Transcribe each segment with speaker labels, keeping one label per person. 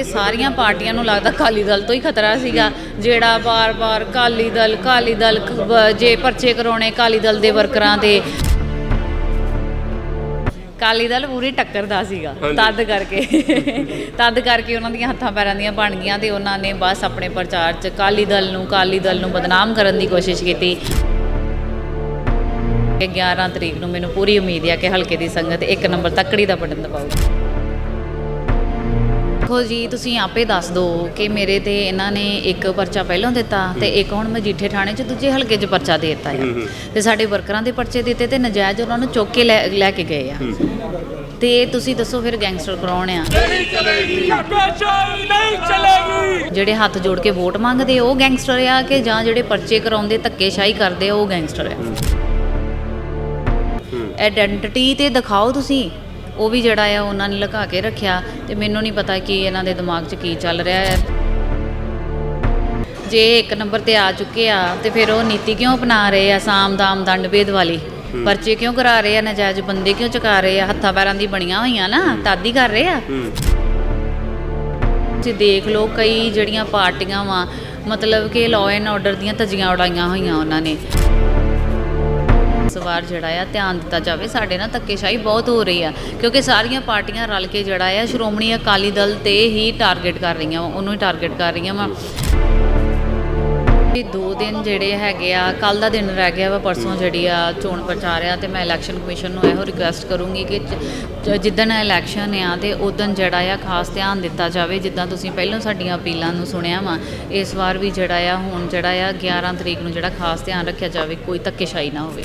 Speaker 1: ਇਹ ਸਾਰੀਆਂ ਪਾਰਟੀਆਂ ਨੂੰ ਲੱਗਦਾ ਅਕਾਲੀ ਦਲ ਤੋਂ ਹੀ ਖਤਰਾ ਸੀਗਾ ਜਿਹੜਾ ਬਾਰ-ਬਾਰ ਅਕਾਲੀ ਦਲ ਅਕਾਲੀ ਦਲ ਜੇ ਪਰਚੇ ਕਰਾਉਣੇ ਅਕਾਲੀ ਦਲ ਦੇ ਵਰਕਰਾਂ ਦੇ। ਅਕਾਲੀ ਦਲ ਪੂਰੀ ਟੱਕਰ ਦਾ ਸੀਗਾ ਤਦ ਕਰਕੇ। ਤਦ ਕਰਕੇ ਉਹਨਾਂ ਦੀਆਂ ਹੱਥਾਂ ਪੈਰਾਂ ਦੀਆਂ ਬਣ ਗਈਆਂ ਤੇ ਉਹਨਾਂ ਨੇ ਬਸ ਆਪਣੇ ਪ੍ਰਚਾਰ 'ਚ ਅਕਾਲੀ ਦਲ ਨੂੰ ਅਕਾਲੀ ਦਲ ਨੂੰ ਬਦਨਾਮ ਕਰਨ ਦੀ ਕੋਸ਼ਿਸ਼ ਕੀਤੀ। ਕਿ 11 ਤਰੀਕ ਨੂੰ ਮੈਨੂੰ ਪੂਰੀ ਉਮੀਦ ਹੈ ਕਿ ਹਲਕੇ ਦੀ ਸੰਗਤ ਇੱਕ ਨੰਬਰ ਤੱਕੜੀ ਦਾ ਬਟਨ ਦਬਾਊਗੀ। ਦੇਖੋ ਜੀ ਤੁਸੀਂ ਆਪੇ ਦੱਸ ਦਿਓ ਕਿ ਮੇਰੇ ਤੇ ਇਹਨਾਂ ਨੇ ਇੱਕ ਪਰਚਾ ਪਹਿਲਾਂ ਦਿੱਤਾ ਤੇ ਇੱਕ ਹੁਣ ਮਜੀਠੇ ਥਾਣੇ 'ਚ ਦੂਜੇ ਹਲਕੇ 'ਚ ਪਰਚਾ ਦੇ ਦਿੱਤਾ ਹੈ ਤੇ ਸਾਡੇ ਵਰਕਰਾਂ ਦੇ ਪਰਚੇ ਦਿੱਤੇ ਤੇ ਨਜਾਇਜ਼ ਉਹਨਾਂ ਨੂੰ ਚੁੱਕ ਕੇ ਲੈ ਲੈ ਕੇ ਗਏ ਆ। ਤੇ ਤੁਸੀਂ ਦੱਸੋ ਫਿਰ ਗੈਂਗਸਟਰ ਕਰਾਉਣ ਆ?
Speaker 2: ਧੱਕੇਸ਼ਾਹੀ ਨਹੀਂ ਚਲੇਗੀ।
Speaker 1: ਜਿਹੜੇ ਹੱਥ ਜੋੜ ਕੇ ਵੋਟ ਮੰਗਦੇ ਉਹ ਗੈਂਗਸਟਰ ਆ ਕਿ ਜਾਂ ਜਿਹੜੇ ਪਰਚੇ ਕਰਾਉਂਦੇ ਧੱਕੇਸ਼ਾਹੀ ਕਰਦੇ ਆ ਉਹ ਗੈਂਗਸਟਰ ਆ? ਆਇਡੈਂਟੀਟੀ ਤੇ ਦਿਖਾਓ ਤੁਸੀਂ। ਉਹ ਵੀ ਜਿਹੜਾ ਆ ਉਹਨਾਂ ਨੇ ਲੁਕਾ ਕੇ ਰੱਖਿਆ ਤੇ ਮੈਨੂੰ ਨਹੀਂ ਪਤਾ ਕਿ ਇਹਨਾਂ ਦੇ ਦਿਮਾਗ 'ਚ ਕੀ ਚੱਲ ਰਿਹਾ ਹੈ। ਜੇ ਇੱਕ ਨੰਬਰ ਤੇ ਆ ਚੁੱਕੇ ਆ ਤੇ ਫਿਰ ਉਹ ਨੀਤੀ ਕਿਉਂ ਅਪਣਾ ਰਹੇ ਆ ਸਾਮ ਦਾਮ ਦੰਡ ਭੇਦ ਵਾਲੀ? ਪਰਚੇ ਕਿਉਂ ਕਰਾ ਰਹੇ ਆ ਨਜਾਇਜ਼ ਬੰਦੇ ਕਿਉਂ ਚੁਕਾ ਰਹੇ ਆ? ਹੱਥਾਂ ਪੈਰਾਂ ਦੀ ਬਣੀਆਂ ਹੋਈਆਂ ਨਾ ਤਾਦੀ ਕਰ ਰਹੇ ਆ? ਤੁਸੀਂ ਦੇਖ ਲਓ ਕਈ ਜਿਹੜੀਆਂ ਪਾਰਟੀਆਂ ਵਾ ਮਤਲਬ ਕਿ ਲਾਅ ਐਂਡ ਆਰਡਰ ਦੀਆਂ ਧੱਜੀਆਂ ਉਡਾਈਆਂ ਹੋਈਆਂ ਉਹਨਾਂ ਨੇ। ਇਸ ਵਾਰ ਜਿਹੜਾ ਆ, ਧਿਆਨ ਦਿੱਤਾ ਜਾਵੇ, ਸਾਡੇ ਨਾਲ ਧੱਕੇਸ਼ਾਹੀ ਬਹੁਤ ਹੋ ਰਹੀ ਆ, ਕਿਉਂਕਿ ਸਾਰੀਆਂ ਪਾਰਟੀਆਂ ਰਲ ਕੇ ਜਿਹੜਾ ਆ, ਸ਼੍ਰੋਮਣੀ ਅਕਾਲੀ ਦਲ ਤੇ ਹੀ ਟਾਰਗੇਟ ਕਰ ਰਹੀਆਂ ਵਾ ਉਹਨੂੰ ਹੀ ਟਾਰਗੇਟ ਕਰ ਰਹੀਆਂ ਵਾ। ਇਹ ਦੋ ਦਿਨ ਜਿਹੜੇ ਹੈਗੇ ਆ ਕੱਲ ਦਾ ਦਿਨ ਰਹਿ ਗਿਆ ਵਾ, ਪਰਸੋਂ ਜਿਹੜੀ ਆ ਚੋਣ ਪ੍ਰਚਾਰ ਆ ਤੇ ਮੈਂ ਇਲੈਕਸ਼ਨ ਕਮਿਸ਼ਨ ਨੂੰ ਇਹੋ ਰਿਕੁਐਸਟ ਕਰੂੰਗੀ ਕਿ ਜਿੱਦਣ ਇਲੈਕਸ਼ਨ ਆ ਤੇ ਉਦੋਂ ਜਿਹੜਾ ਆ ਖਾਸ ਧਿਆਨ ਦਿੱਤਾ ਜਾਵੇ, ਜਿੱਦਾਂ ਤੁਸੀਂ ਪਹਿਲਾਂ ਸਾਡੀਆਂ ਅਪੀਲਾਂ ਨੂੰ ਸੁਣਿਆ ਵਾ, ਇਸ ਵਾਰ ਵੀ ਜਿਹੜਾ ਆ, ਹੁਣ ਜਿਹੜਾ ਆ 11 ਤਰੀਕ ਨੂੰ ਜਿਹੜਾ ਖਾਸ ਧਿਆਨ ਰੱਖਿਆ ਜਾਵੇ, ਕੋਈ ਧੱਕੇਸ਼ਾਹੀ ਨਾ ਹੋਵੇ।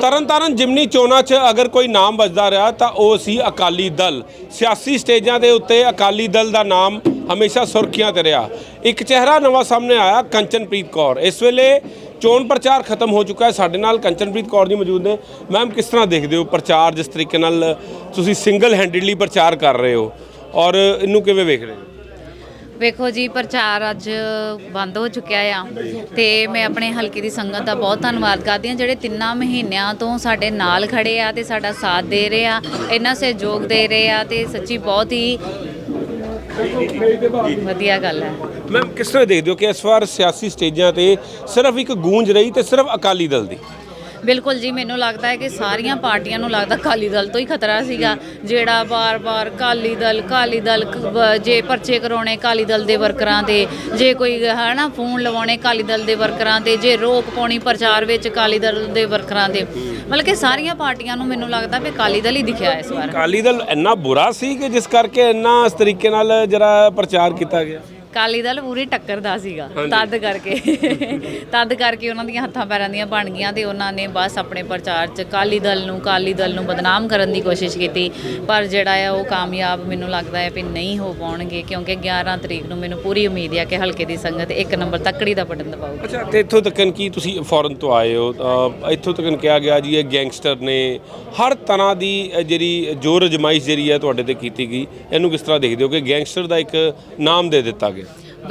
Speaker 3: ਤਰਨਤਾਰਨ ਜਿਮਨੀ ਚੋਣਾਂ 'ਚ ਅਗਰ ਕੋਈ ਨਾਮ ਵੱਜਦਾ ਰਿਹਾ ਤਾਂ ਉਹ ਸੀ ਅਕਾਲੀ ਦਲ। ਸਿਆਸੀ ਸਟੇਜਾਂ ਦੇ ਉੱਤੇ ਅਕਾਲੀ ਦਲ ਦਾ ਨਾਮ ਹਮੇਸ਼ਾ ਸੁਰਖੀਆਂ ਤੇ ਰਿਹਾ। ਇੱਕ ਚਿਹਰਾ ਨਵਾਂ ਸਾਹਮਣੇ ਆਇਆ, ਕੰਚਨਪ੍ਰੀਤ ਕੌਰ। ਇਸ ਵੇਲੇ ਚੋਣ ਪ੍ਰਚਾਰ ਖਤਮ ਹੋ ਚੁੱਕਾ ਹੈ ਸਾਡੇ ਨਾਲ। ਕੰਚਨਪ੍ਰੀਤ ਕੌਰ ਜੀ ਮੌਜੂਦ ਨੇ। ਮੈਮ, ਕਿਸ ਤਰ੍ਹਾਂ ਦੇਖਦੇ ਹੋ ਪ੍ਰਚਾਰ, ਜਿਸ ਤਰੀਕੇ ਨਾਲ ਤੁਸੀਂ ਸਿੰਗਲ ਹੈਂਡਡਲੀ ਪ੍ਰਚਾਰ ਕਰ ਰਹੇ ਹੋ? ਔਰ ਇਹਨੂੰ ਕਿਵੇਂ ਵੇਖ ਰਹੇ ਹੋ?
Speaker 1: ਵੇਖੋ ਜੀ, ਪ੍ਰਚਾਰ ਅੱਜ ਬੰਦ ਹੋ ਚੁੱਕਿਆ ਆ ਤੇ ਮੈਂ ਆਪਣੇ ਹਲਕੇ ਦੀ ਸੰਗਤ ਦਾ ਬਹੁਤ ਧੰਨਵਾਦ ਕਰਦੀ ਹਾਂ, ਜਿਹੜੇ ਤਿੰਨਾਂ ਮਹੀਨਿਆਂ ਤੋਂ ਸਾਡੇ ਨਾਲ ਖੜੇ ਆ ਤੇ ਸਾਡਾ ਸਾਥ ਦੇ ਰਹੇ ਆ ਇਹਨਾਂ ਸਹਿਯੋਗ ਦੇ ਰਹੇ ਆ ਤੇ ਸੱਚੀ ਬਹੁਤ ਹੀ ਵਧੀਆ ਗੱਲ ਹੈ।
Speaker 3: ਮੈਮ ਕਿਸ ਤਰ੍ਹਾਂ ਦੇਖਦੇ ਹੋ ਕਿ ਇਸ ਵਾਰ ਸਿਆਸੀ ਸਟੇਜਾਂ ਤੇ ਸਿਰਫ ਇੱਕ ਗੂੰਜ ਰਹੀ ਤੇ ਸਿਰਫ ਅਕਾਲੀ ਦਲ ਦੀ?
Speaker 1: ਬਿਲਕੁਲ ਜੀ ਮੈਨੂੰ ਲੱਗਦਾ ਹੈ ਕਿ ਸਾਰੀਆਂ ਪਾਰਟੀਆਂ ਨੂੰ ਲੱਗਦਾ ਅਕਾਲੀ ਦਲ ਤੋਂ ਹੀ ਖਤਰਾ ਸੀਗਾ। ਜਿਹੜਾ ਬਾਰ-ਬਾਰ ਅਕਾਲੀ ਦਲ ਅਕਾਲੀ ਦਲ ਜੇ ਪਰਚੇ ਕਰਾਉਣੇ ਅਕਾਲੀ ਦਲ ਦੇ ਵਰਕਰਾਂ ਦੇ ਜੇ ਕੋਈ ਹਨਾ ਫੋਨ ਲਵਾਉਣੇ ਅਕਾਲੀ ਦਲ ਦੇ ਵਰਕਰਾਂ ਤੇ ਜੇ ਰੋਕ ਪਾਉਣੀ ਪ੍ਰਚਾਰ ਵਿੱਚ ਅਕਾਲੀ ਦਲ ਦੇ ਵਰਕਰਾਂ ਦੇ ਮਤਲਬ ਕਿ ਸਾਰੀਆਂ ਪਾਰਟੀਆਂ ਨੂੰ ਮੈਨੂੰ ਲੱਗਦਾ ਵੀ ਅਕਾਲੀ ਦਲ ਹੀ ਦਿਖਿਆ ਇਸ ਵਾਰ।
Speaker 3: ਅਕਾਲੀ ਦਲ ਇੰਨਾ ਬੁਰਾ ਸੀ ਕਿ ਜਿਸ ਕਰਕੇ ਇੰਨਾ ਇਸ ਤਰੀਕੇ ਨਾਲ ਜਿਹੜਾ ਪ੍ਰਚਾਰ ਕੀਤਾ ਗਿਆ।
Speaker 1: ਅਕਾਲੀ ਦਲ ਪੂਰੀ ਟੱਕਰ ਦਾ ਸੀਗਾ ਤਦ ਕਰਕੇ। ਤਦ ਕਰਕੇ ਉਹਨਾਂ ਦੀਆਂ ਹੱਥਾਂ ਪੈਰਾਂ ਦੀਆਂ ਬਣ ਗਈਆਂ ਤੇ ਉਹਨਾਂ ਨੇ ਬਸ ਆਪਣੇ ਪ੍ਰਚਾਰ 'ਚ ਅਕਾਲੀ ਦਲ ਨੂੰ ਅਕਾਲੀ ਦਲ ਨੂੰ ਬਦਨਾਮ ਕਰਨ ਦੀ ਕੋਸ਼ਿਸ਼ ਕੀਤੀ। ਪਰ ਜਿਹੜਾ ਆ ਉਹ ਕਾਮਯਾਬ ਮੈਨੂੰ ਲੱਗਦਾ ਹੈ ਵੀ ਨਹੀਂ ਹੋ ਪਾਉਣਗੇ ਕਿਉਂਕਿ 11 ਤਰੀਕ ਨੂੰ ਮੈਨੂੰ ਪੂਰੀ ਉਮੀਦ ਹੈ ਕਿ ਹਲਕੇ ਦੀ ਸੰਗਤ ਇੱਕ ਨੰਬਰ ਤੱਕੜੀ ਦਾ ਬਟਨ ਦਬਾਊਗੀ।
Speaker 3: ਅੱਛਾ ਤੇ ਇੱਥੋਂ ਤੱਕਨ ਕੀ ਤੁਸੀਂ ਫੋਰਨ ਤੋਂ ਆਏ ਹੋ? ਇੱਥੋਂ ਤੱਕਨ ਕਿਹਾ ਗਿਆ ਜੀ ਇਹ ਗੈਂਗਸਟਰ ਨੇ ਹਰ ਤਰ੍ਹਾਂ ਦੀ ਜਿਹੜੀ ਜੋਰ ਅਜਮਾਇਸ਼ ਜਿਹੜੀ ਹੈ ਤੁਹਾਡੇ ਤੇ ਕੀਤੀ ਗਈ ਇਹਨੂੰ ਕਿਸ ਤਰ੍ਹਾਂ ਦੇਖਦੇ ਹੋ ਕਿ ਗੈਂਗਸਟਰ ਦਾ ਇੱਕ ਨਾਮ ਦੇ ਦਿੱਤਾ ਗਿਆ?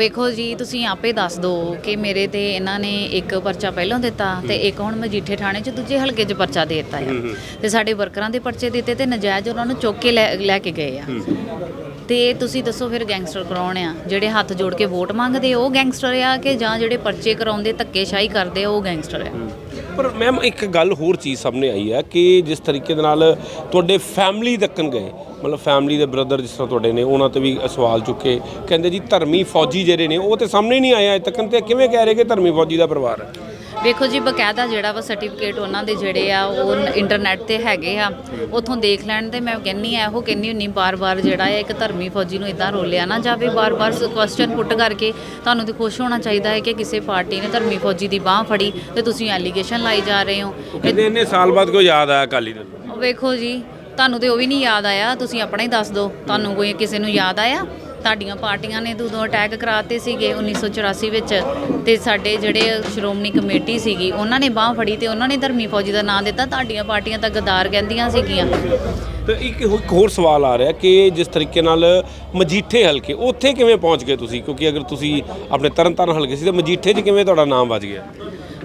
Speaker 1: ਵੇਖੋ ਜੀ ਤੁਸੀਂ ਆਪੇ ਦੱਸ ਦਿਓ ਕਿ ਮੇਰੇ ਤੇ ਇਹਨਾਂ ਨੇ ਇੱਕ ਪਰਚਾ ਪਹਿਲਾਂ ਦਿੱਤਾ ਤੇ ਇੱਕ ਹੁਣ ਮਜੀਠੇ ਥਾਣੇ 'ਚ ਦੂਜੇ ਹਲਕੇ 'ਚ ਪਰਚਾ ਦੇ ਦਿੱਤਾ ਹੈ ਤੇ ਸਾਡੇ ਵਰਕਰਾਂ ਦੇ ਪਰਚੇ ਦਿੱਤੇ ਤੇ ਨਜਾਇਜ਼ ਉਹਨਾਂ ਨੂੰ ਚੁੱਕ ਕੇ ਲੈ ਲੈ ਕੇ ਗਏ ਆ। ਤੇ ਤੁਸੀਂ ਦੱਸੋ ਫਿਰ ਗੈਂਗਸਟਰ ਕਰਾਉਣ ਆ? ਜਿਹੜੇ ਹੱਥ ਜੋੜ ਕੇ ਵੋਟ ਮੰਗਦੇ ਉਹ ਗੈਂਗਸਟਰ ਆ ਕਿ ਜਾਂ ਜਿਹੜੇ ਪਰਚੇ ਕਰਾਉਂਦੇ ਧੱਕੇਸ਼ਾਹੀ ਕਰਦੇ ਆ ਉਹ ਗੈਂਗਸਟਰ ਆ?
Speaker 3: ਪਰ ਮੈਮ ਇੱਕ ਗੱਲ ਹੋਰ ਚੀਜ਼ ਸਾਹਮਣੇ ਆਈ ਹੈ ਕਿ ਜਿਸ ਤਰੀਕੇ ਦੇ ਨਾਲ ਤੁਹਾਡੇ ਫੈਮਿਲੀ ਤੱਕਨ ਗਏ, ਮਤਲਬ ਫੈਮਿਲੀ ਦੇ ਬ੍ਰਦਰ ਜਿਸ ਤਰ੍ਹਾਂ ਤੁਹਾਡੇ ਨੇ, ਉਹਨਾਂ ਤੇ ਵੀ ਸਵਾਲ ਚੁੱਕੇ, ਕਹਿੰਦੇ ਜੀ ਧਰਮੀ ਫੌਜੀ ਜਿਹੜੇ ਨੇ, ਉਹ ਤੇ ਸਾਹਮਣੇ ਨਹੀਂ ਆਇਆ ਅਜੇ ਤੱਕ, ਤੇ ਕਿਵੇਂ ਕਹਿ ਰਹੇ ਕਿ ਧਰਮੀ ਫੌਜੀ ਦਾ ਪਰਿਵਾਰ ਹੈ?
Speaker 1: ਵੇਖੋ ਜੀ ਬਕਾਇਦਾ ਜਿਹੜਾ ਵਾ ਸਰਟੀਫਿਕੇਟ ਉਹਨਾਂ ਦੇ ਜਿਹੜੇ ਆ ਉਹ ਇੰਟਰਨੈਟ ਤੇ ਹੈਗੇ ਆ। ਉਥੋਂ ਦੇਖ ਲੈਣ ਤੇ ਮੈਂ ਕਹਿੰਨੀ ਆ ਇਹੋ ਕਹਿੰਨੀ ਹੁੰਨੀ ਬਾਰ-ਬਾਰ ਜਿਹੜਾ ਹੈ ਇੱਕ ਧਰਮੀ ਫੌਜੀ ਨੂੰ ਇਦਾਂ ਰੋਲਿਆ ਨਾ ਜਾਵੇ ਬਾਰ-ਬਾਰ ਕੁਐਸਚਨ ਪੁੱਟ ਕਰਕੇ ਤੁਹਾਨੂੰ ਤੇ ਖੁਸ਼ ਹੋਣਾ ਚਾਹੀਦਾ ਹੈ ਕਿ ਕਿਸੇ ਪਾਰਟੀ ਨੇ ਧਰਮੀ ਫੌਜੀ ਦੀ ਬਾਹ ਫੜੀ ਤੇ ਤੁਸੀਂ ਐਲੀਗੇਸ਼ਨ ਲਾਈ ਜਾ ਰਹੇ ਹੋ।
Speaker 3: ਕਹਿੰਦੇ ਇੰਨੇ ਸਾਲ ਬਾਅਦ ਕੋਈ ਯਾਦ ਆਇਆ ਅਕਾਲੀ ਦਲ
Speaker 1: ਵੇਖੋ ਜੀ ਤੁਹਾਨੂੰ ਤੇ ਉਹ ਵੀ ਨਹੀਂ ਯਾਦ ਆਇਆ ਤੁਸੀਂ ਆਪਣਾ ਹੀ ਦੱਸ ਦਿਓ ਤੁਹਾਨੂੰ ਕੋਈ ਕਿਸੇ ਨੂੰ ਯਾਦ ਆਇਆ? ਤੁਹਾਡੀਆਂ ਪਾਰਟੀਆਂ ਨੇ ਤਾਂ ਉਦੋਂ ਅਟੈਕ ਕਰਾਤੇ ਸੀਗੇ 1984 ਵਿੱਚ ਤੇ ਸਾਡੇ ਜਿਹੜੇ ਸ਼੍ਰੋਮਣੀ ਕਮੇਟੀ ਸੀਗੀ, ਉਹਨਾਂ ਨੇ ਬਾਹ ਫੜੀ ਤੇ ਉਹਨਾਂ ਨੇ ਧਰਮੀ ਫੌਜੀ ਦਾ ਨਾਂ ਦਿੱਤਾ, ਤੁਹਾਡੀਆਂ ਪਾਰਟੀਆਂ ਤਾਂ ਗਦਾਰ ਕਹਿੰਦੀਆਂ ਸੀਗੀਆਂ।
Speaker 3: ਤੇ ਇੱਕ ਹੋਰ ਸਵਾਲ ਆ ਰਿਹਾ ਕਿ ਜਿਸ ਤਰੀਕੇ ਨਾਲ ਮਜੀਠੇ ਹਲਕੇ, ਉੱਥੇ ਕਿਵੇਂ ਪਹੁੰਚ ਗਏ ਤੁਸੀਂ? ਕਿਉਂਕਿ ਅਗਰ ਤੁਸੀਂ ਆਪਣੇ ਤਰਨਤਾਰਨ ਹਲਕੇ ਸੀ, ਤਾਂ ਮਜੀਠੇ 'ਚ ਕਿਵੇਂ ਤੁਹਾਡਾ ਨਾਮ ਵੱਜ ਗਿਆ?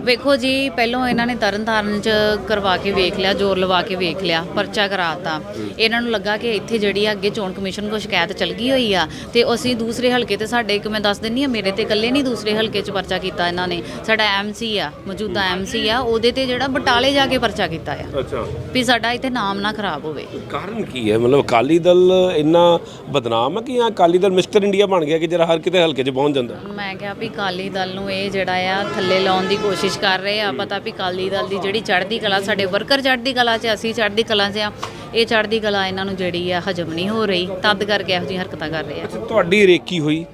Speaker 1: ਵੇਖੋ ਜੀ ਪਹਿਲੋਂ ਇਹਨਾਂ ਨੇ ਤਰਨਤਾਰਨ ਚ ਕਰਵਾ ਕੇ ਵੇਖ ਲਿਆ ਜ਼ੋਰ ਲਵਾ ਕੇ ਵੇਖ ਲਿਆ ਪਰਚਾ ਕਰਾਤਾ। ਇਹਨਾਂ ਨੂੰ ਲੱਗਾ ਕਿ ਇੱਥੇ ਜਿਹੜੀ ਆ ਅੱਗੇ ਚੋਣ ਕਮਿਸ਼ਨ ਕੋ ਸ਼ਿਕਾਇਤ ਚਲ ਗਈ ਹੋਈ ਆ ਤੇ ਅਸੀਂ ਦੂਸਰੇ ਹਲਕੇ ਤੇ ਸਾਡੇ ਇੱਕ ਮੈਂ ਦੱਸ ਦਿੰਨੀ ਆ ਮੇਰੇ ਤੇ ਇਕੱਲੇ ਨਹੀਂ ਦੂਸਰੇ ਹਲਕੇ ਚ ਪਰਚਾ ਕੀਤਾ ਇਹਨਾਂ ਨੇ। ਸਾਡਾ ਐਮਸੀ ਆ ਮੌਜੂਦਾ ਐਮਸੀ ਆ ਉਹਦੇ ਤੇ ਜਿਹੜਾ ਬਟਾਲੇ ਜਾ ਕੇ ਪਰਚਾ ਕੀਤਾ ਆ।
Speaker 3: ਅੱਛਾ।
Speaker 1: ਵੀ ਸਾਡਾ ਇੱਥੇ ਨਾਮ ਨਾ ਖਰਾਬ ਹੋਵੇ।
Speaker 3: ਕਾਰਨ ਕੀ ਹੈ? ਮਤਲਬ ਅਕਾਲੀ ਦਲ ਇੰਨਾ ਬਦਨਾਮ ਹੈ ਕਿ ਜਾਂ ਅਕਾਲੀ ਦਲ ਮਿਸਟਰ ਇੰਡੀਆ ਬਣ ਗਿਆ ਕਿ ਜਿਹੜਾ ਹਰ ਕਿਤੇ ਹਲਕੇ 'ਚ ਪਹੁੰਚ ਜਾਂਦਾ?
Speaker 1: ਮੈਂ ਕਿਹਾ ਵੀ ਕਾਲੀ ਦਲ ਨੂੰ ਇਹ ਜਿਹੜਾ ਆ ਥੱਲੇ ਲਾਉਣ ਦੀ ਕੋਸ਼ਿਸ਼ ਕਰ ਰਹੇ ਆ ਪਤਾ ਵੀ ਕਾਲੀ ਦਲ ਦੀ ਜਿਹੜੀ ਚੜ੍ਹਦੀ ਕਲਾ ਸਾਡੇ ਵਰਕਰ ਚੜ੍ਹਦੀ ਕਲਾ 'ਚ ਅਸੀਂ ਚੜ੍ਹਦੀ ਕਲਾ 'ਚ ਆ ਇਹ ਚੜ੍ਹਦੀ ਕਲਾ ਇਹਨਾਂ ਨੂੰ ਜਿਹੜੀ ਆ ਹਜਮ ਨਹੀਂ ਹੋ ਰਹੀ ਤਦ ਕਰਕੇ ਇਹੋ ਜਿਹੀ ਹਰਕਤਾਂ ਕਰ ਰਹੇ ਆ।
Speaker 3: ਅੱਛਾ ਤੁਹਾਡੀ ਰੇਕੀ ਹੋਈ?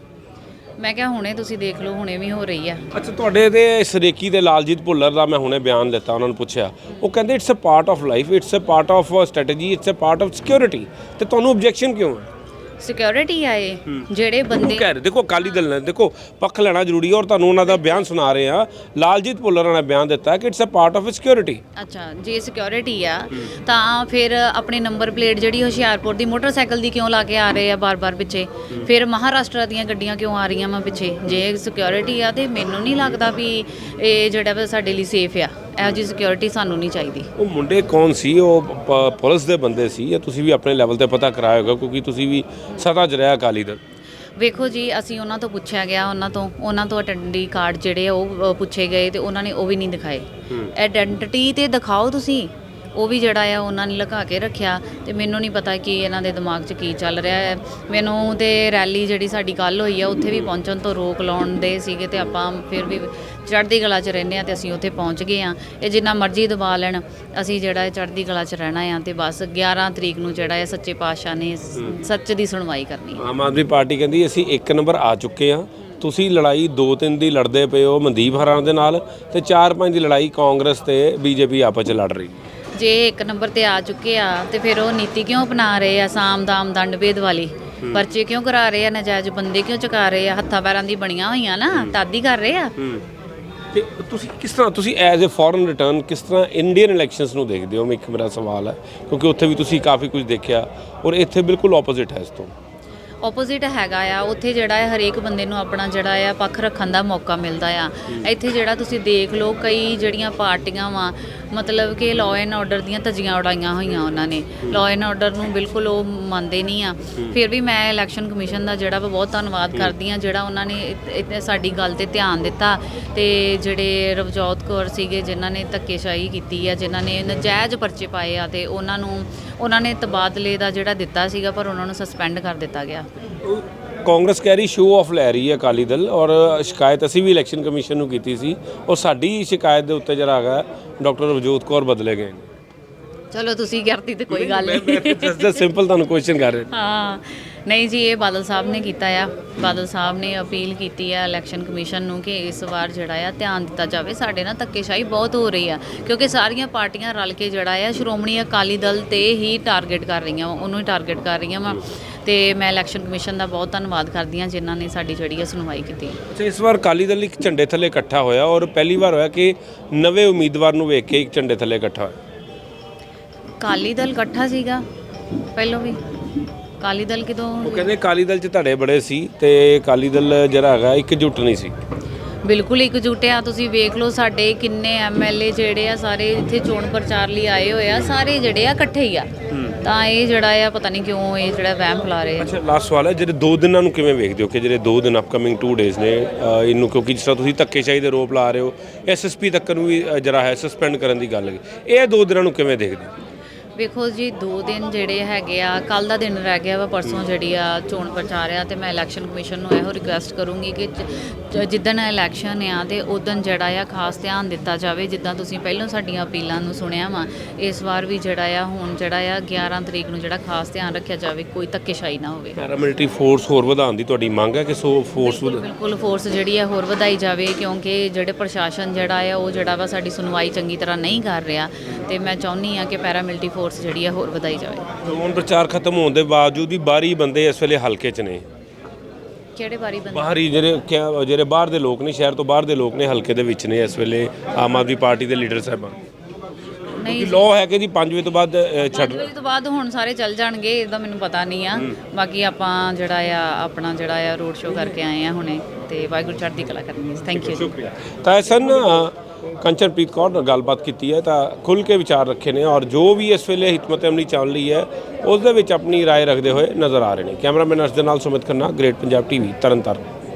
Speaker 1: ਮੈਂ ਕਿਹਾ ਹੁਣੇ ਤੁਸੀਂ ਦੇਖ ਲਓ ਹੁਣੇ ਵੀ ਹੋ ਰਹੀ ਆ।
Speaker 3: ਅੱਛਾ ਤੁਹਾਡੇ ਦੇ ਇਸ ਰੇਕੀ ਦੇ ਲਾਲਜੀਤ ਭੁੱਲਰ ਦਾ ਮੈਂ ਹੁਣੇ ਬਿਆਨ ਦਿੱਤਾ ਉਹਨਾਂ ਨੂੰ ਪੁੱਛਿਆ। ਉਹ ਕਹਿੰਦੇ it's a part of life it's a part of strategy it's a part of security ਤੇ ਤੁਹਾਨੂੰ ਆਬਜੈਕਸ਼ਨ ਕਿਉਂ ਹੈ?
Speaker 1: ਸਿਕਿਉਰਿਟੀ ਆ ਇਹ ਜਿਹੜੇ ਬੰਦੇ
Speaker 3: ਕਹਿ ਰਹੇ ਦੇਖੋ ਅਕਾਲੀ ਦਲ ਨੇ ਦੇਖੋ ਪੱਖ ਲੈਣਾ ਜ਼ਰੂਰੀ ਹੈ ਔਰ ਤੁਹਾਨੂੰ ਉਹਨਾਂ ਦਾ ਬਿਆਨ ਸੁਣਾ ਰਹੇ ਆ ਲਾਲਜੀਤ ਭੁੱਲਰ ਨੇ ਬਿਆਨ ਦਿੱਤਾ ਕਿ it's a part of security
Speaker 1: ਅੱਛਾ ਜੇ ਸਿਕਿਉਰਿਟੀ ਆ ਤਾਂ ਫਿਰ ਆਪਣੀ ਨੰਬਰ ਪਲੇਟ ਜਿਹੜੀ ਹੁਸ਼ਿਆਰਪੁਰ ਦੀ ਮੋਟਰਸਾਈਕਲ ਦੀ ਕਿਉਂ ਲਾ ਕੇ ਆ ਰਹੇ ਆ ਬਾਰ-ਬਾਰ ਪਿੱਛੇ? ਫਿਰ ਮਹਾਰਾਸ਼ਟਰ ਦੀਆਂ ਗੱਡੀਆਂ ਕਿਉਂ ਆ ਰਹੀਆਂ ਵਾ ਪਿੱਛੇ? ਜੇ ਸਿਕਿਉਰਿਟੀ ਆ ਤੇ ਮੈਨੂੰ ਨਹੀਂ ਲੱਗਦਾ ਵੀ ਇਹ ਜਿਹੜਾ ਸਾਡੇ ਲਈ ਸੇਫ ਆ। ਇਹੋ ਜਿਹੀ ਸਿਕਿਉਰਿਟੀ ਸਾਨੂੰ ਨਹੀਂ ਚਾਹੀਦੀ।
Speaker 3: ਉਹ ਮੁੰਡੇ ਕੌਣ ਸੀ? ਉਹ ਪ- ਪੁਲਿਸ ਦੇ ਬੰਦੇ ਸੀ ਜਾਂ ਤੁਸੀਂ ਵੀ ਆਪਣੇ ਲੈਵਲ ਤੇ ਪਤਾ ਕਰਾਇਆ ਹੋਗਾ ਕਿਉਂਕਿ ਤੁਸੀਂ ਵੀ ਸਦਾ ਚ ਰਿਹਾ ਅਕਾਲੀ ਦਲ।
Speaker 1: ਵੇਖੋ ਜੀ ਅਸੀਂ ਉਹਨਾਂ ਤੋਂ ਪੁੱਛਿਆ ਗਿਆ ਉਹਨਾਂ ਤੋਂ ਉਹਨਾਂ ਤੋਂ ਅਟੈਂਡੀ ਕਾਰਡ ਜਿਹੜੇ ਆ ਉਹ ਅ, ਪੁੱਛੇ ਗਏ ਤੇ ਉਹਨਾਂ ਨੇ ਉਹ ਵੀ ਨਹੀਂ ਦਿਖਾਏ। ਆਇਡੈਂਟੀਟੀ ਤੇ ਦਿਖਾਓ ਤੁਸੀਂ। ਉਹ ਵੀ ਜਿਹੜਾ ਆ ਉਹਨਾਂ ਨੇ ਲੁਕਾ ਕੇ ਰੱਖਿਆ ਤੇ ਮੈਨੂੰ ਨਹੀਂ ਪਤਾ ਕਿ ਇਹਨਾਂ ਦੇ ਦਿਮਾਗ 'ਚ ਕੀ ਚੱਲ ਰਿਹਾ ਹੈ। ਮੈਨੂੰ ਤੇ ਰੈਲੀ ਜਿਹੜੀ ਸਾਡੀ ਕੱਲ ਹੋਈ ਆ ਉੱਥੇ ਵੀ ਪਹੁੰਚਣ ਤੋਂ ਰੋਕ ਲਾਉਣ ਦੇ ਸੀਗੇ ਤੇ ਆਪਾਂ ਫਿਰ ਵੀ ਚੜ੍ਹਦੀ ਕਲਾ 'ਚ ਰਹਿੰਦੇ ਆ ਤੇ ਅਸੀਂ ਉੱਥੇ ਪਹੁੰਚ ਗਏ ਆ ਇਹ ਜਿੰਨਾ ਮਰਜ਼ੀ ਦਬਾ ਲੈਣ ਅਸੀਂ ਜਿਹੜਾ ਹੈ ਚੜ੍ਹਦੀ ਕਲਾ 'ਚ ਰਹਿਣਾ ਆ ਤੇ ਬਸ 11 ਤਰੀਕ ਨੂੰ ਜਿਹੜਾ ਹੈ ਸੱਚੇ ਪਾਤਸ਼ਾਹ ਨੇ ਸੱਚ ਦੀ ਸੁਣਵਾਈ ਕਰਨੀ ਹੈ
Speaker 3: ਆਮ ਆਦਮੀ ਪਾਰਟੀ ਕਹਿੰਦੀ ਅਸੀਂ ਇੱਕ ਨੰਬਰ ਆ ਚੁੱਕੇ ਆ ਤੁਸੀਂ ਲੜਾਈ 2-3 ਦੀ ਲੜਦੇ ਪਏ ਹੋ ਮਨਦੀਪ ਹਰਾਂ ਦੇ ਨਾਲ ਤੇ 4-5 ਦੀ ਲੜਾਈ ਕਾਂਗਰਸ ਤੇ ਬੀਜੇਪੀ ਆਪਸ ਚ ਲੜ ਰਹੀ।
Speaker 1: ਜੇ ਇੱਕ ਨੰਬਰ ਤੇ ਆ ਚੁੱਕੇ ਆ ਤੇ ਫਿਰ ਉਹ ਨੀਤੀ ਕਿਉਂ ਅਪਣਾ ਰਹੇ ਆ ਸਾਮ ਦਾਮ ਦੰਡ ਭੇਦ ਵਾਲੀ? ਪਰਚੇ ਕਿਉਂ ਕਰਾ ਰਹੇ ਆ ਨਜਾਇਜ਼ ਬੰਦੇ ਕਿਉਂ ਚੁਕਾ ਰਹੇ ਆ? ਹੱਥਾਂ ਪੈਰਾਂ ਦੀ ਬਣੀਆਂ ਹੋਈਆਂ ਨਾ ਤਾਦੀ ਕਰ ਰਹੇ ਆ?
Speaker 3: ਤੇ ਤੁਸੀਂ ਕਿਸ ਤਰ੍ਹਾਂ ਤੁਸੀਂ ਐਜ਼ ਅ ਫੋਰਨ ਰਿਟਰਨ ਕਿਸ ਤਰ੍ਹਾਂ ਇੰਡੀਅਨ ਇਲੈਕਸ਼ਨਸ ਨੂੰ ਦੇਖਦੇ ਹੋ? ਮੈਂ ਇੱਕ ਮੇਰਾ ਸਵਾਲ ਹੈ ਕਿਉਂਕਿ ਉੱਥੇ ਵੀ ਤੁਸੀਂ ਕਾਫੀ ਕੁਝ ਦੇਖਿਆ ਔਰ ਇੱਥੇ ਬਿਲਕੁਲ ਆਪੋਜ਼ਿਟ ਹੈ ਇਸ ਤੋਂ।
Speaker 1: ਆਪੋਜ਼ਿਟ ਹੈਗਾ ਆ ਉੱਥੇ ਜਿਹੜਾ ਹੈ ਹਰੇਕ ਬੰਦੇ ਨੂੰ ਆਪਣਾ ਜਿਹੜਾ ਆ ਪੱਖ ਰੱਖਣ ਦਾ ਮੌਕਾ ਮਿਲਦਾ ਆ। ਇੱਥੇ ਜਿਹੜਾ ਤੁਸੀਂ ਦੇਖ ਲਓ ਕਈ ਜਿਹੜੀਆਂ ਪਾਰਟੀਆਂ ਵਾ ਮਤਲਬ ਕਿ ਲਾਅ ਐਂਡ ਆਰਡਰ ਦੀਆਂ ਧੱਜੀਆਂ ਉਡਾਈਆਂ ਹੋਈਆਂ ਉਹਨਾਂ ਨੇ। ਲਾਅ ਐਂਡ ਆਰਡਰ ਨੂੰ ਬਿਲਕੁਲ ਉਹ ਮੰਨਦੇ ਨਹੀਂ ਆ। ਫਿਰ ਵੀ ਮੈਂ ਇਲੈਕਸ਼ਨ ਕਮਿਸ਼ਨ ਦਾ ਜਿਹੜਾ ਬਹੁਤ ਧੰਨਵਾਦ ਕਰਦੀ ਆ ਜਿਹੜਾ ਉਹਨਾਂ ਨੇ ਸਾਡੀ ਗੱਲ ਤੇ ਧਿਆਨ ਦਿੱਤਾ ਤੇ ਜਿਹੜੇ ਰਵਜੋਤ ਕੌਰ ਸੀਗੇ ਜਿਨ੍ਹਾਂ ਨੇ ਧੱਕੇਸ਼ਾਹੀ ਕੀਤੀ ਆ ਜਿਨ੍ਹਾਂ ਨੇ ਨਜਾਇਜ਼ ਪਰਚੇ ਪਾਏ ਆ ਤੇ ਉਹਨਾਂ ਨੂੰ ਉਹਨਾਂ ਨੇ ਤਬਾਦਲੇ ਦਾ ਜਿਹੜਾ ਦਿੱਤਾ ਸੀਗਾ ਪਰ ਉਹਨਾਂ ਨੂੰ ਸਸਪੈਂਡ ਕਰ ਦਿੱਤਾ ਗਿਆ।
Speaker 3: ਕਾਂਗਰਸ ਕਹਿ ਰਹੀ ਸ਼ੋਅ ਆਫ ਲੈ ਰਹੀ ਹੈ ਅਕਾਲੀ ਦਲ ਔਰ ਸ਼ਿਕਾਇਤ ਅਸੀਂ ਵੀ ਇਲੈਕਸ਼ਨ ਕਮਿਸ਼ਨ ਨੂੰ ਕੀਤੀ ਸੀ ਔਰ ਸਾਡੀ ਸ਼ਿਕਾਇਤ ਦੇ ਉੱਤੇ ਜਿਹੜਾ ਹੈਗਾ ਡਾਕਟਰ ਰਵਜੋਤ ਕੌਰ ਬਦਲੇ ਗਏ ਨੇ।
Speaker 1: ਚਲੋ ਤੁਸੀਂ ਕਰਤੀ ਤੇ ਕੋਈ ਗੱਲ
Speaker 3: ਮੈਂ
Speaker 1: ਨਹੀਂ।
Speaker 3: ਜਸਟ ਸਿੰਪਲ ਤੁਹਾਨੂੰ ਕੁਐਸਚਨ ਕਰ ਰਿਹਾ।
Speaker 1: ਹਾਂ ਨਹੀਂ ਜੀ ਇਹ ਬਾਦਲ ਸਾਹਿਬ ਨੇ ਕੀਤਾ ਆ। ਬਾਦਲ ਸਾਹਿਬ ਨੇ ਅਪੀਲ ਕੀਤੀ ਆ ਇਲੈਕਸ਼ਨ ਕਮਿਸ਼ਨ ਨੂੰ ਕਿ ਇਸ ਵਾਰ ਜਿਹੜਾ ਆ ਧਿਆਨ ਦਿੱਤਾ ਜਾਵੇ। ਸਾਡੇ ਨਾਲ ਧੱਕੇਸ਼ਾਹੀ ਬਹੁਤ ਹੋ ਰਹੀ ਆ ਕਿਉਂਕਿ ਸਾਰੀਆਂ ਪਾਰਟੀਆਂ ਰਲ ਕੇ ਜਿਹੜਾ ਆ ਸ਼੍ਰੋਮਣੀ ਅਕਾਲੀ ਦਲ ਤੇ ਹੀ ਟਾਰਗੇਟ ਕਰ ਰਹੀਆਂ ਵਾ, ਉਹਨੂੰ ਹੀ ਟਾਰਗੇਟ ਕਰ ਰਹੀਆਂ ਵਾ। ਤੇ ਮੈਂ ਇਲੈਕਸ਼ਨ ਕਮਿਸ਼ਨ ਦਾ ਬਹੁਤ ਧੰਨਵਾਦ ਕਰਦੀ ਹਾਂ ਜਿਨ੍ਹਾਂ ਨੇ ਸਾਡੀ ਜਿਹੜੀ ਆ ਸੁਣਵਾਈ ਕੀਤੀ
Speaker 3: ਅੱਛਾ ਇਸ ਵਾਰ ਅਕਾਲੀ ਦਲ ਇੱਕ ਝੰਡੇ ਥੱਲੇ ਇਕੱਠਾ ਹੋਇਆ ਔਰ ਪਹਿਲੀ ਵਾਰ ਹੋਇਆ ਕਿ ਨਵੇਂ ਉਮੀਦਵਾਰ ਨੂੰ ਵੇਖ ਕੇ ਇੱਕ ਝੰਡੇ ਥੱਲੇ ਇਕੱਠਾ ਹੋਇਆ।
Speaker 1: ਕਾਲੀ ਦਲ ਇਕੱਠਾ ਸੀਗਾ ਪਹਿਲੋਂ ਵੀ। ਕਾਲੀ ਦਲ ਕਿਦੋਂ
Speaker 3: ਉਹ ਕਹਿੰਦੇ ਅਕਾਲੀ ਦਲ 'ਚ ਧੜੇ ਬੜੇ ਸੀ ਤੇ ਅਕਾਲੀ ਦਲ ਜਿਹੜਾ ਹੈਗਾ ਇਕਜੁੱਟ ਨਹੀਂ ਸੀ।
Speaker 1: ਬਿਲਕੁਲ ਇਕਜੁੱਟ ਆ ਤੁਸੀਂ ਵੇਖ ਲਓ ਸਾਡੇ ਕਿੰਨੇ ਐਮਐਲਏ ਜਿਹੜੇ ਆ ਸਾਰੇ ਇੱਥੇ ਚੋਣ ਪ੍ਰਚਾਰ ਲਈ ਆਏ ਹੋਏ ਆ ਸਾਰੇ ਜਿਹੜੇ ਆ ਇਕੱਠੇ ਹੀ ਆ। ਤਾਂ ਇਹ ਜਿਹੜਾ ਆ ਪਤਾ ਨਹੀਂ ਕਿਉਂ ਇਹ ਜਿਹੜਾ ਵਹਿਮ ਫੈਲਾ ਰਹੇ ਆ।
Speaker 3: ਅੱਛਾ ਲਾਸਟ ਸਵਾਲ ਹੈ ਜਿਹੜੇ ਦੋ ਦਿਨਾਂ ਨੂੰ ਕਿਵੇਂ ਵੇਖਦੇ ਹੋ ਕਿ ਜਿਹੜੇ ਦੋ ਦਿਨ ਅਪਕਮਿੰਗ 2 ਡੇਜ਼ ਨੇ ਅ, ਇਹਨੂੰ ਕਿਉਂਕਿ ਜਿਸ ਤਰ੍ਹਾਂ ਤੁਸੀਂ ਧੱਕੇਸ਼ਾਹੀ ਦੇ ਰੋਪ ਲਾ ਰਹੇ ਹੋ ਐਸਐਸਪੀ ਤੱਕ ਨੂੰ ਵੀ ਅ, ਜਿਹੜਾ ਹੈ ਸਸਪੈਂਡ ਕਰਨ ਦੀ ਗੱਲ ਹੈ। ਇਹ ਦੋ ਦਿਨਾਂ ਨੂੰ ਕਿਵੇਂ ਦੇਖਦੇ ਹੋ?
Speaker 1: ਵੇਖੋ ਜੀ ਦੋ ਦਿਨ ਜਿਹੜੇ ਹੈਗੇ ਆ ਕੱਲ ਦਾ ਦਿਨ ਰਹਿ ਗਿਆ ਵਾ ਪਰਸੋਂ ਜਿਹੜੀ ਆ ਚੋਣ ਪ੍ਰਚਾਰ ਆ ਤੇ ਮੈਂ ਇਲੈਕਸ਼ਨ ਕਮਿਸ਼ਨ ਨੂੰ ਇਹੋ ਰਿਕੁਐਸਟ ਕਰੂੰਗੀ ਕਿ ਜਿੱਦਣ ਇਲੈਕਸ਼ਨ ਆ ਤੇ ਉਦੋਂ ਜਿਹੜਾ ਆ ਖਾਸ ਧਿਆਨ ਦਿੱਤਾ ਜਾਵੇ ਜਿੱਦਾਂ ਤੁਸੀਂ ਪਹਿਲਾਂ ਸਾਡੀਆਂ ਅਪੀਲਾਂ ਨੂੰ ਸੁਣਿਆ ਵਾ ਇਸ ਵਾਰ ਵੀ ਜਿਹੜਾ ਆ ਹੁਣ ਜਿਹੜਾ ਆ 11 ਤਰੀਕ ਨੂੰ ਜਿਹੜਾ ਖਾਸ ਧਿਆਨ ਰੱਖਿਆ ਜਾਵੇ ਕੋਈ ਧੱਕੇਸ਼ਾਹੀ ਨਾ ਹੋਵੇ।
Speaker 3: ਪੈਰਾਮਿਲਟਰੀ ਫੋਰਸ ਹੋਰ ਵਧਾਉਣ ਦੀ ਤੁਹਾਡੀ ਮੰਗ ਹੈ ਕਿ ਸੋ ਫੋਰਸ
Speaker 1: ਬਿਲਕੁਲ ਫੋਰਸ ਜਿਹੜੀ ਹੈ ਹੋਰ ਵਧਾਈ ਜਾਵੇ ਕਿਉਂਕਿ ਜਿਹੜੇ ਪ੍ਰਸ਼ਾਸਨ ਜਿਹੜਾ ਹੈ ਉਹ ਜਿਹੜਾ ਵਾ ਸਾਡੀ ਸੁਣਵਾਈ ਚੰਗੀ ਤਰ੍ਹਾਂ ਨਹੀਂ ਕਰ ਰਿਹਾ। ਤੇ ਮੈਂ ਚਾਹੁੰਦੀ ਆ ਕਿ ਪੈਰਾਮਿਲਟਰੀ ਫੋਰਸ ਜਿਹੜੀ ਹੈ ਹੋਰ ਵਧਾਈ ਜਾਵੇ।
Speaker 3: ਚੋਣ ਪ੍ਰਚਾਰ ਖਤਮ ਹੋਣ ਦੇ ਬਾਵਜੂਦ ਵੀ ਬਾਹਰੀ ਬੰਦੇ ਇਸ ਵੇਲੇ ਹਲਕੇ 'ਚ ਨੇ।
Speaker 1: ਕਿਹੜੇ ਬਾਰੀ ਬੰਦੇ?
Speaker 3: ਬਾਹਰੀ ਜਿਹੜੇ ਕਿਆ- ਜਿਹੜੇ ਬਾਹਰ ਦੇ ਲੋਕ ਨੇ ਸ਼ਹਿਰ ਤੋਂ ਬਾਹਰ ਦੇ ਲੋਕ ਨੇ ਹਲਕੇ ਦੇ ਵਿੱਚ ਨੇ ਇਸ ਵੇਲੇ ਆਮ ਆਦਮੀ ਪਾਰਟੀ ਦੇ ਲੀਡਰ ਸਾਹਿਬਾਨ
Speaker 1: ਨਹੀਂ
Speaker 3: ਲਾਅ ਹੈ ਕਿ ਜੀ 5 ਵਜੇ ਤੋਂ ਬਾਅਦ ਅ, ਛੱਡ
Speaker 1: ਪੰਜ ਵਜੇ ਤੋਂ ਬਾਅਦ ਹੁਣ ਸਾਰੇ ਚੱਲ ਜਾਣਗੇ ਇਹਦਾ ਮੈਨੂੰ ਪਤਾ ਨਹੀਂ ਆ। ਬਾਕੀ ਆਪਾਂ ਜਿਹੜਾ ਆ ਆਪਣਾ ਜਿਹੜਾ ਆ ਰੋਡ ਸ਼ੋਅ ਕਰਕੇ ਆਏ ਆ ਹੁਣੇ ਤੇ ਵਾਹਿਗੁਰੂ ਚੜ੍ਹਦੀ ਕਲਾ ਕਰਨੀ ਥੈਂਕ ਯੂ
Speaker 3: ਸ਼ੁਕਰੀਆ। ਤਾਂ ਇਹ ਸਨ ਅ, ਕੰਚਨਪ੍ਰੀਤ ਕੌਰ ਨਾਲ ਗੱਲਬਾਤ ਕੀਤੀ ਹੈ ਤਾਂ ਖੁੱਲ ਕੇ ਵਿਚਾਰ ਰੱਖੇ ਨੇ ਔਰ ਜੋ ਵੀ ਇਸ ਵੇਲੇ ਹਿਕਮਤ ਅਮਲੀ ਚੱਲ ਰਹੀ ਹੈ ਉਸ ਦੇ ਵਿੱਚ ਆਪਣੀ رائے ਰੱਖਦੇ ਹੋਏ ਨਜ਼ਰ ਆ ਰਹੇ ਨੇ ਕੈਮਰਾਮੈਨ ਅਰਸ਼ ਦੇ ਨਾਲ ਸੁਮਿਤ ਖੰਨਾ ਗ੍ਰੇਟ ਪੰਜਾਬ ਟੀਵੀ ਤਰਨਤਾਰਨ